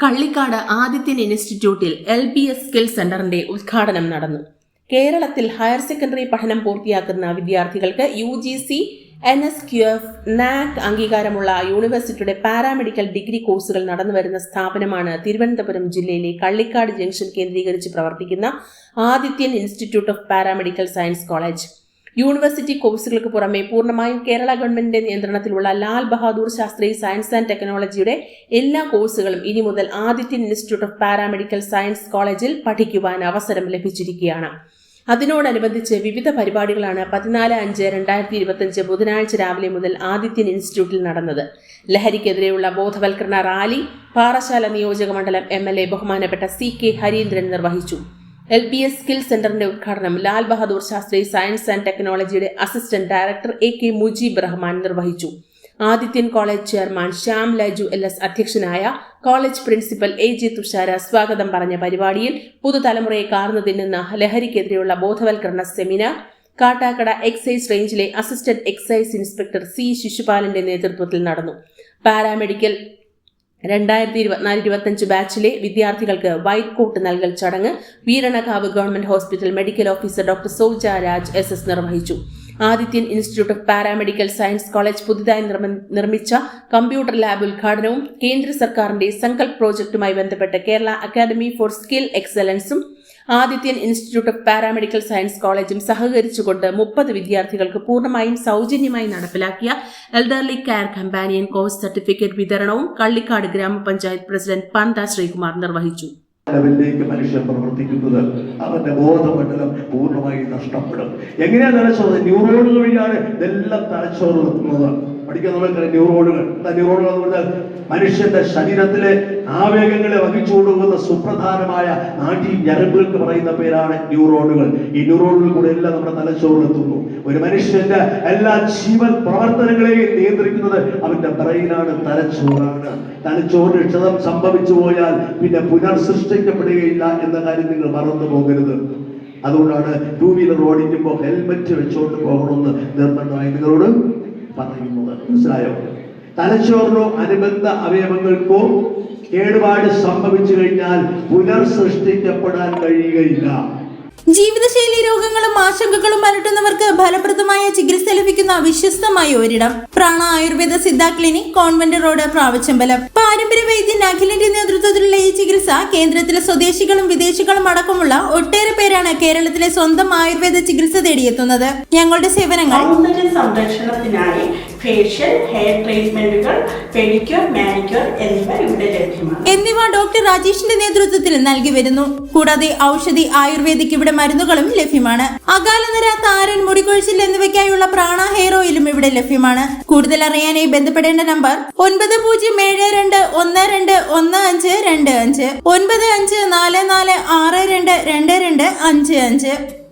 കള്ളിക്കാട് ആദിത്യൻ ഇൻസ്റ്റിറ്റ്യൂട്ടിൽ L B S skill സെന്ററിന്റെ ഉദ്ഘാടനം നടന്നു. കേരളത്തിൽ ഹയർ സെക്കൻഡറി പഠനം പൂർത്തിയാക്കുന്ന വിദ്യാർത്ഥികൾക്ക് U G C N S Q F NAAC അംഗീകാരമുള്ള യൂണിവേഴ്സിറ്റിയുടെ പാരാമെഡിക്കൽ ഡിഗ്രി കോഴ്സുകൾ നടന്നുവരുന്ന സ്ഥാപനമാണ് തിരുവനന്തപുരം ജില്ലയിലെ കള്ളിക്കാട് ജംഗ്ഷൻ കേന്ദ്രീകരിച്ച് പ്രവർത്തിക്കുന്ന Adithyan institute of paramedical science college. University കോഴ്സുകൾക്ക് പുറമെ പൂർണമായും കേരള ഗവൺമെന്റിന്റെ നിയന്ത്രണത്തിലുള്ള ലാൽ ബഹാദൂർ ശാസ്ത്രി സയൻസ് ആൻഡ് ടെക്നോളജിയുടെ എല്ലാ കോഴ്സുകളും ഇനി മുതൽ Adithyan institute of paramedical science കോളേജിൽ പഠിക്കുവാൻ അവസരം ലഭിച്ചിരിക്കുകയാണ്. അതിനോടനുബന്ധിച്ച് വിവിധ പരിപാടികളാണ് പതിനാല് അഞ്ച് രണ്ടായിരത്തി ഇരുപത്തിയഞ്ച് ബുധനാഴ്ച രാവിലെ മുതൽ ആദിത്യൻ ഇൻസ്റ്റിറ്റ്യൂട്ടിൽ നടന്നത്. ലഹരിക്കെതിരെയുള്ള ബോധവൽക്കരണ റാലി പാറശാല നിയോജക മണ്ഡലം എം എൽ എ ബഹുമാനപ്പെട്ട സി കെ ഹരീന്ദ്രൻ നിർവഹിച്ചു. എൽ ബി എസ് സ്കിൽ സെന്ററിന്റെ ഉദ്ഘാടനം ലാൽ ബഹദൂർ ശാസ്ത്രി സയൻസ് ആൻഡ് ടെക്നോളജിയുടെ assistant director A K Mujeeb Rahman നിർവഹിച്ചു. Adithyan college chairman Shyam Laju L S അധ്യക്ഷനായ college principal A G Thushara സ്വാഗതം പറഞ്ഞ പരിപാടിയിൽ പുതുതലമുറയെ കാർന്നു തിന്നുന്ന ലഹരിക്കെതിരെയുള്ള ബോധവൽക്കരണ സെമിനാർ കാട്ടാക്കട എക്സൈസ് റേഞ്ചിലെ അസിസ്റ്റന്റ് എക്സൈസ് ഇൻസ്പെക്ടർ സി ശിശുപാലന്റെ നേതൃത്വത്തിൽ നടന്നു. പാരാമെഡിക്കൽ രണ്ടായിരത്തി ഇരുപത്തിനാല് ഇരുപത്തഞ്ച് ബാച്ചിലെ വിദ്യാർത്ഥികൾക്ക് വൈറ്റ് കോട്ട് നൽകൽ ചടങ്ങ് Veeranakavu government hospital medical officer doctor Soja Raj S S നിർവഹിച്ചു. Adithyan institute of paramedical science college പുതുതായി നിർമ്മിച്ച കമ്പ്യൂട്ടർ ലാബ് ഉദ്ഘാടനവും കേന്ദ്ര സർക്കാരിന്റെ സങ്കൽപ് പ്രോജക്റ്റുമായി ബന്ധപ്പെട്ട് Kerala academy for skill എക്സലൻസും Adithyan institute of paramedical science കോളേജും സഹകരിച്ചുകൊണ്ട് മുപ്പത് വിദ്യാർത്ഥികൾക്ക് പൂർണമായും സൗജന്യമായി നടപ്പിലാക്കിയ elderly care companion course certificate വിതരണവും കള്ളിക്കാട് ഗ്രാമപഞ്ചായത്ത് പ്രസിഡന്റ് പന്ത ശ്രീകുമാർ നിർവഹിച്ചു. ലെവലിലേക്ക് മനുഷ്യൻ പ്രവർത്തിക്കുന്നത് അവന്റെ ബോധമണ്ഡലം പൂർണമായി നഷ്ടപ്പെടും. എങ്ങനെയാ തലച്ചോറ്? ന്യൂറോണുകൾ വഴിയാണ് ഇതെല്ലാം തലച്ചോറ് എത്തുന്നത് പഠിക്കാൻ നമ്മൾ ന്യൂറോണുകൾ എന്താ ന്യൂറോണുകൾ എന്ന് പറഞ്ഞാൽ മനുഷ്യന്റെ ശരീരത്തിലെ ആവേഗങ്ങളെ വഹിച്ചു കൊടുക്കുന്ന സുപ്രധാനമായ നാട്ടിൽ ഞരമ്പുകൾക്ക് പറയുന്ന പേരാണ് ന്യൂറോണുകൾ ഈ ന്യൂറോണുകൾ കൂടെ എല്ലാം നമ്മുടെ തലച്ചോറിലെത്തുന്നു ഒരു മനുഷ്യന്റെ എല്ലാ ജീവൻ പ്രവർത്തനങ്ങളെയും നിയന്ത്രിക്കുന്നത് അവന്റെ ബ്രെയിനാണ് തലച്ചോറാണ്. തലച്ചോറിന് ക്ഷതം സംഭവിച്ചു പോയാൽ പിന്നെ പുനർസൃഷ്ടിക്കപ്പെടുകയില്ല എന്ന കാര്യം നിങ്ങൾ മറന്നു പോകരുത്. അതുകൊണ്ടാണ് ടൂ വീലർ ഓടിക്കുമ്പോൾ ഹെൽമെറ്റ് വെച്ചുകൊണ്ട് പോകണമെന്ന് നിർബന്ധമായി. നിങ്ങളോട് പറയുന്നത്. മനസ്സിലായോ? തലച്ചോറിനോ അനുബന്ധ അവയവങ്ങൾക്കോ കേടുപാട് സംഭവിച്ചു കഴിഞ്ഞാൽ പുനർസൃഷ്ടിക്കപ്പെടാൻ കഴിയുകയില്ല. ജീവിതശൈലി രോഗങ്ങളും ആശങ്കകളും അലട്ടുന്നവർക്ക് ഫലപ്രദമായ ചികിത്സ ലഭിക്കുന്ന വിശ്വസ്തമായ ഒരിടം. Prana Ayurveda Siddha clinic convent road Pravachambalam പാരമ്പര്യ വൈദ്യൻ അഖിലിന്റെ നേതൃത്വത്തിലുള്ള ഈ ചികിത്സ കേന്ദ്രത്തിലെ സ്വദേശികളും വിദേശികളും അടക്കമുള്ള ഒട്ടേറെ പേരാണ് കേരളത്തിലെ സ്വന്തം ആയുർവേദ ചികിത്സ തേടിയെത്തുന്നത്. ഞങ്ങളുടെ സേവനങ്ങൾ സംരക്ഷണത്തിനായി ഫേഷ്യൽ ഹെയർ ട്രീറ്റ്മെന്റുകൾ പെഡിക്യൂർ മാനിക്യൂർ എന്നിവ ഇവിടെ ലഭ്യമാണ്. എന്നിവ ഡോക്ടർ രാജേഷിന്റെ നേതൃത്വത്തിൽ നൽകി വരുന്നു. കൂടാതെ ഔഷധി ആയുർവേദിക് ഇവിടെ മരുന്നുകളും ലഭ്യമാണ്. അകാലനര താരൻ മുടികൊഴിച്ചിൽ എന്നിവയ്ക്കായുള്ള പ്രാണ ഹെയർ ഓയിലും ഇവിടെ ലഭ്യമാണ്. കൂടുതൽ അറിയാനായി ബന്ധപ്പെടേണ്ട നമ്പർ ഒൻപത് പൂജ്യം ഏഴ് രണ്ട് ഒന്ന് രണ്ട് ഒന്ന് അഞ്ച് രണ്ട് അഞ്ച്. ഒൻപത് അഞ്ച് നാല് നാല് ആറ് രണ്ട് രണ്ട് രണ്ട് അഞ്ച് അഞ്ച്.